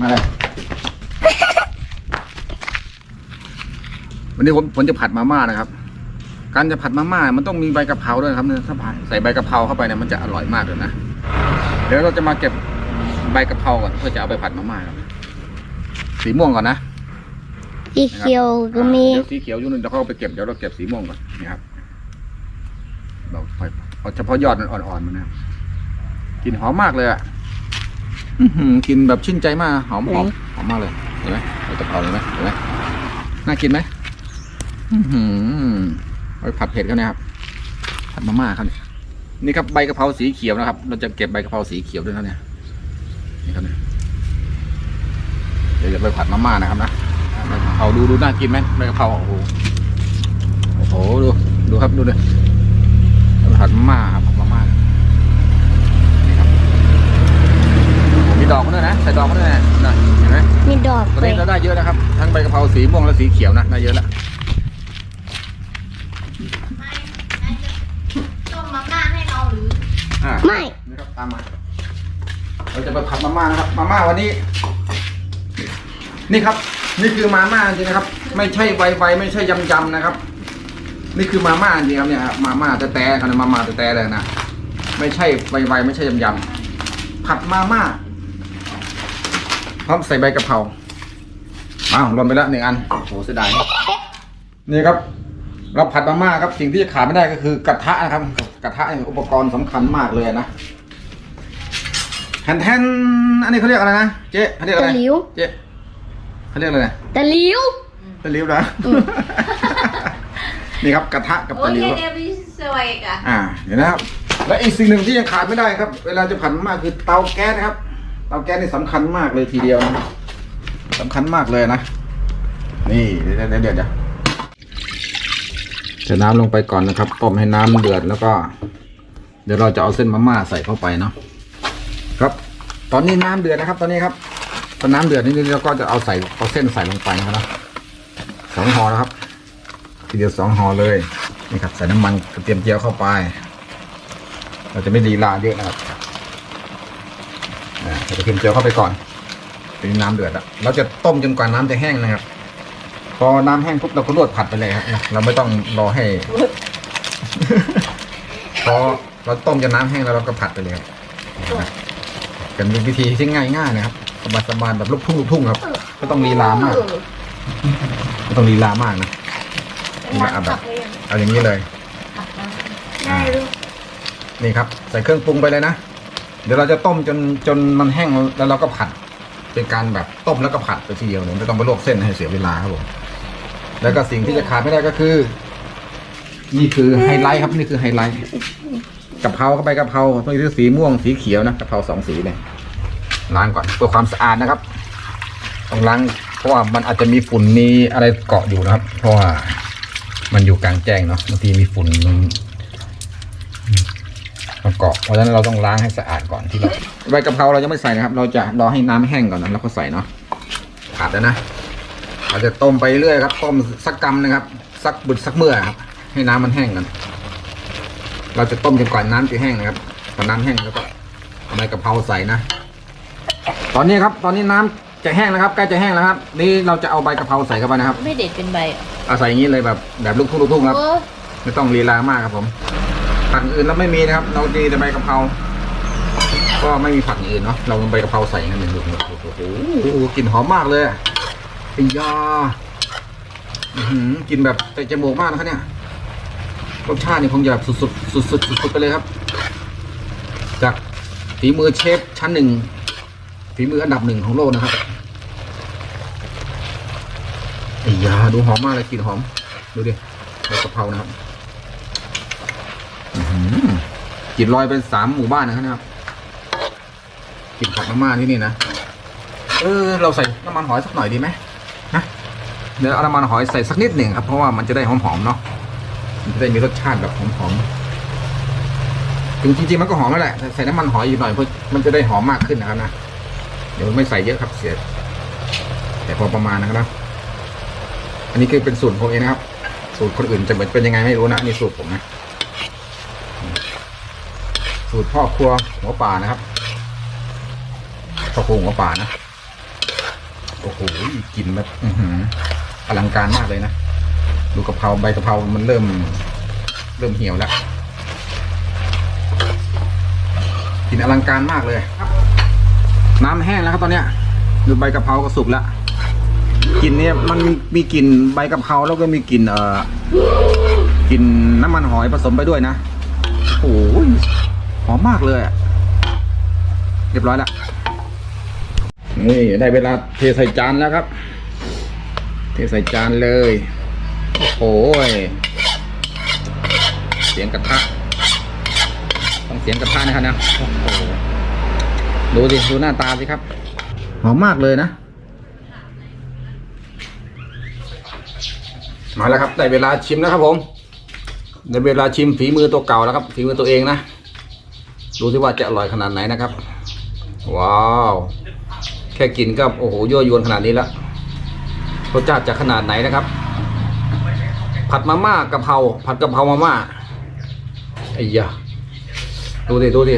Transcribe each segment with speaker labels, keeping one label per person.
Speaker 1: มาเลย วันนี้ผมผมจะผัดมาม่านะครับ การจะผัดมาม่ามันต้องมีใบกะเพราด้วยนะครับเนี่ยถ้าผัดใส่ใบกะเพราเข้าไปเนี่ยมันจะอร่อยมากเลยนะ เดี๋ยวเราจะมาเก็บใบกะเพราก่อนเพื่อจะเอาไปผัดมาม่าครับสีม่วงก่อนนะ
Speaker 2: สีเขียวก็มี
Speaker 1: เดี๋ยวสีเขียวอยู่นึงเดี๋ยวเขาเอาไปเก็บเดี๋ยวเราเก็บสีม่วงก่อนนี่ครับเราเอาเฉพาะยอดมันอ่อนๆมันนะครับกลินหอมมากเลยอะ อื้อหือกลินแบบชื่นใจมากหอมหอมหอมมากเลยเห็นไหมใบกะเพราเลยไหมเห็นไหมน่ากินไหมอื้อหือเอาไปผัดเผ็ดกันนะครับผัดมาม่าครับเนี่ยนี่ครับใบกะเพราสีเขียวนะครับ เราจะเก็บใบกะเพราสีเขียวด้วยนะเนี่ยนี่ครับเนี่ยเดี๋ยวจะไปผัดมาม่านะครับนะใบกะเพราดูดูน่ากินไหมใบกะเพราโอ้โหโอ้โหดูดูครับดูเลยผัดมาม่าครับผัดมาม่านี่ครับมี ดอกมันด้วยนะ ใส่ดอกมันด้วยนะน่ะเห็นไหม
Speaker 2: มีดอก
Speaker 1: ตอน
Speaker 2: เล
Speaker 1: นี้
Speaker 2: ย
Speaker 1: เราได้เยอะนะครับ ทั้งใบกะเพราสีม่วงและสีเขียวนะ ได้เยอะแล้ว
Speaker 3: ต้มมาม่าให้เราหรือ
Speaker 1: อ่า
Speaker 2: ไม่
Speaker 1: นะครับตามมา เราจะไปผัดมาม่านะครับ มาม่าวันนี้ นี่ครับ นี่คือมาม่าจริงนะครับ ไม่ใช่ไวไวไม่ใช่ยำยำนะครับ นี่คือมาม่าจริงครับเนี่ยครับมาม่าแต่แต่ๆครับมาม่าแต่แต่ๆเลยนะ ไม่ใช่ไวไวไม่ใช่ยำยำผัดมาม่า พร้อมใส่ใบกะเพราอ้าวหล่นไปแล้วหนึ่งอันโอ้โหเสียดายนี่ครับ เราผัดมาม่าครับสิ่งที่จะขาดไม่ได้ก็คือกระทะนะครับ กระทะเนี่ยอุปกรณ์สำคัญมากเลยนะแทนแทนอันนี้เขาเรียกอะไรนะเจ๊เขาเรียกอะไร
Speaker 2: ตะหลิว
Speaker 1: เจ๊เขาเรียกอะไรนะ
Speaker 2: ตะหลิว
Speaker 1: ตะหลิวนะนี่ครับกระทะกับ
Speaker 3: โอ้
Speaker 1: ตะ
Speaker 3: ย
Speaker 1: หลิว
Speaker 3: เดวิสวยกะ
Speaker 1: อ่าเดี๋ยวนะครับและอีกสิ่งหนึ่งที่ยังขาดไม่ได้ครับ เวลาจะผัดมาม่าคือเตาแก๊สนะครับ เตาแก๊สนี่สำคัญมากเลยทีเดียวนะสำคัญมากเลยนะ นี่เดี๋ยวเดี๋ยวเดี๋ยวจะน้ำลงไปก่อนนะครับ ต้มให้น้ำเดือดแล้วก็ เดี๋ยวเราจะเอาเส้นมาม่าใส่เข้าไปเนาะครับ ตอนนี้น้ำเดือดนะครับ ตอนนี้ครับตอนน้ำเดือดนิดๆเราก็จะเอาใส่เอาเส้นใส่ลงไปนะครับนะสองห่อนะครับ ทีเดียวสองห่อเลยนี่ครับใส่น้ำมันกระเทียมเจียวเข้าไป เราจะไม่ดีลาเยอะนะครับ อ่าใส่กระเทียมเจียวเข้าไปก่อนเป็นน้ำเดือดแล้วเราจะต้มจนกว่าน้ำจะแห้งนะครับ พอน้ำแห้งปุ๊บเราก็รวดผัดไปเลยครับเราไม่ต้องรอให้ พอเราต้มจนน้ำแห้งแล้วเราก็ผัดไปเลยครับเป็นวิธีที่ง่ายๆนะครับสบายๆแบบลูกทุ่งลูกทุ่งครับไม่ต้องลีลามากไม่ต้องลีลามากนะ นี่นะเอาแบบเอาอย่างนี้เลย
Speaker 3: ได้ลูก
Speaker 1: นี่ครับ ใส่เครื่องปรุงไปเลยนะ เดี๋ยวเราจะต้มจนจนมันแห้งแล้วเราก็ผัด เป็นการแบบต้มแล้วก็ผัดไปทีเดียวเลยไม่ต้องไปลวกเส้นให้เสียเวลาครับผมแล้วก็สิ่งที่จะขาดไม่ได้ก็คือ นี่คือไฮไลท์ครับนี่คือไฮไลท์กะเพราเข้าไปกะเพราต้องมีสีม่วงสีเขียวนะกะเพราสองสีเลยล้างก่อนเพื่อความสะอาดนะครับต้องล้างเพราะว่ามันอาจจะมีฝุ่นมีอะไรเกาะอยู่นะครับ เพราะว่ามันอยู่กลางแจ้งเนาะบางทีมีฝุ่น มันมาเกาะเพราะฉะนั้นเราต้องล้างให้สะอาดก่อนที่เราใบกะเพราเรายังไม่ใส่นะครับ เราจะรอให้น้ำแห้งก่อนนะแล้วก็ใส่เนาะขาดแล้วนะเราจะต้มไปเรื่อยครับต้มสักกำนะครับ สักบุดสักเมื่อครับ ให้น้ำมันแห้งก่อนเราจะต้มจนกว่าน้ำจะแห้งนะครับพอน้ำแห้งแล้วก็เอาใบกะเพราใส่นะตอนนี้ครับ ตอนนี้น้ำจะแห้งแล้วครับใกล้จะแห้งแล้วครับ นี่เราจะเอาใบกะเพราใส่เข้าไปนะครับ
Speaker 3: ไม่เด็ดเป็นใบอะ
Speaker 1: เอาใส่อย่างนี้เลยแบบแบบลูกทุ่งลูกทุ่งครับ
Speaker 3: โอ้
Speaker 1: ไม่ต้องลีลามากครับผม ผักอื่นเราไม่มีนะครับ เราดีแต่ใบกะเพรา ก็ไม่มีผักอื่นเนาะ เราใบกะเพราใส่กันหนึ่งดูโอ้โหโอ้โหกลิ่นหอมมากเลยไอ้ยาหือกลิ่นแบบเตะจมูกมากนะครับเนี่ย รสชาตินี่คงจะแบบสุดๆสุดๆสุดๆไปเลยครับ จากฝีมือเชฟชั้นหนึ่งฝีมืออันดับหนึ่งของโลกนะครับไอ้ยาดูหอมมากเลยกลิ่นหอม ดูดิใบกะเพรานะครับ กลิ่นลอยเป็นสามหมู่บ้านนะครับกลิ่นผัดมาม่าที่นี่นะเออเราใส่น้ำมันหอยสักหน่อยดีไหมนะเดี๋ยวเอาน้ำมันหอยใส่สักนิดหนึ่งครับเพราะว่ามันจะได้หอมๆเนาะมันจะได้มีรสชาติแบบหอมๆถึงจริงๆมันก็หอมแล้วแหละใส่น้ำมันหอยอยู่หน่อยเพื่อมันจะได้หอมมากขึ้นนะครับนะเดี๋ยวไม่ใส่เยอะครับเสียแต่พอประมาณนะครับ อันนี้คือเป็นสูตรผมเองนะครับ สูตรคนอื่นจะเหมือนเป็นยังไงไม่รู้นะนี่สูตรผมนะ สูตรพ่อครัวหัวป่านะครับพ่อครัวหัวป่านะโอ้โหกลิ่นแบบอลังการมากเลยนะดูกะเพราใบกะเพรามันเริ่ม เริ่มเหี่ยวแล้วกลิ่นอลังการมากเลยครับ น้ำแห้งแล้วครับตอนเนี้ยดูใบกะเพราก็สุกแล้วกลิ่นเนี่ยมันมีกลิ่นใบกะเพราแล้วก็มีกลิ่นเอ่อกลิ่นน้ำมันหอยผสมไปด้วยนะโอ้โห อมมากเลยเรียบร้อยแล้วนี่ได้เวลาเทใส่จานแล้วครับ เทใส่จานเลยโอ้โหยเสียงกระทะต้องเสียงกระทะนะครับนะดูสิดูหน้าตาสิครับ หอมมากเลยนะมาแล้วครับได้เวลาชิมแล้วครับผมได้เวลาชิมฝีมือตัวเก่าแล้วครับฝีมือตัวเองนะ ดูสิว่าจะอร่อยขนาดไหนนะครับ ว้าว แค่กินก็โอ้โหยั่วยวนขนาดนี้แล้วรสชาติจะขนาดไหนนะครับ ผัดมาม่ากะเพราผัดกะเพรามาม่าไอ้ยาดูดิดูดิ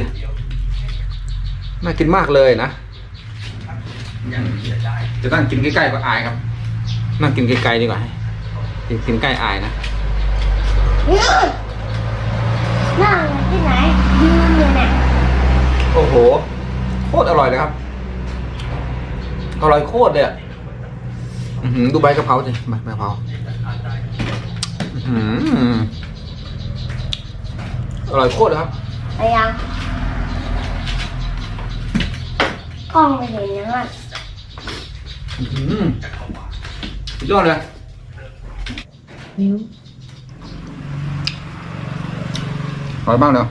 Speaker 1: น่ากินมากเลยนะจะนั่งกินใกล้ๆก็อายครับ นั่งกินไกลๆดีกว่ากินใกล้อายนะ
Speaker 2: นั่งที่ไหนยืนอยู่เนี่ย
Speaker 1: โอ้โห โคตรอร่อยเลยครับ อร่อยโคตรเลยอะอื้อหือดูใบกะเพราสิใบกะเพราอื้อหืออร่อยโคตรเลยครับ
Speaker 2: ไปยังกล้องไม่เห็นนะมัน
Speaker 1: อื้อหือสุดยอดเลย
Speaker 3: นิ้ว
Speaker 1: อร่อยมากเลย